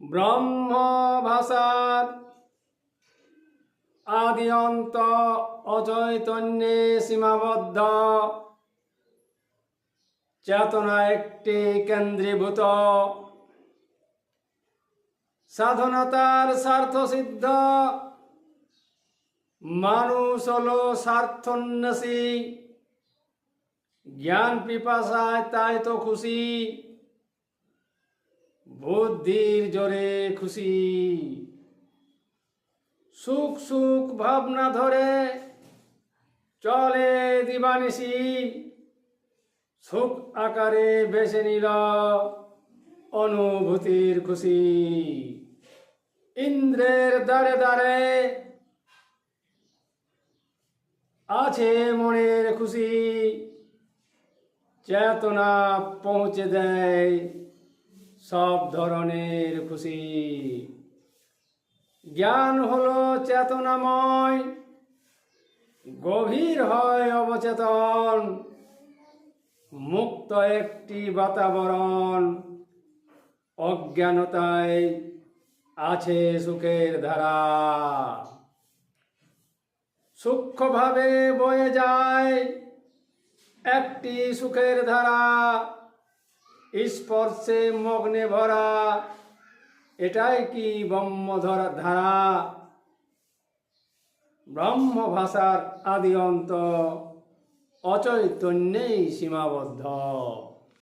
ব্রহ্ম ভাষার আদি অন্ত অচৈতন্যে সীমাবদ্ধ। চেতনা একটি কেন্দ্রীভূত। সাধনতার স্বার্থ সিদ্ধ মানুষ হলো স্বার্থন্বেষী। জ্ঞান পিপাসায় তাই তো খুশি। বুদ্ধির জোরে খুশি। সুখ সুখ ভাবনা ধরে চলে দিবানিসি সুখ আকারে বেছে নিল অনুভূতির খুশি। ইন্দ্রের দ্বারে দ্বারে আছে মনের খুশি। চেতনা পৌঁছে দেয়। সব ধরনের খুশি। জ্ঞান হলো চেতনাময়, গভীর হয় অবচেতন, মুক্ত একটি বাতাবরণ অজ্ঞানতায় আছে সুখের ধারা। সূক্ষ্মভাবে বয়ে যায় একটি সুখের ধারা। স্পর্শে মগ্নে ভরা। এটাই কি ব্রহ্ম ধরা? ধারা ব্রহ্ম ভাষার আদি অন্ত অচৈতন্যেই সীমাবদ্ধ।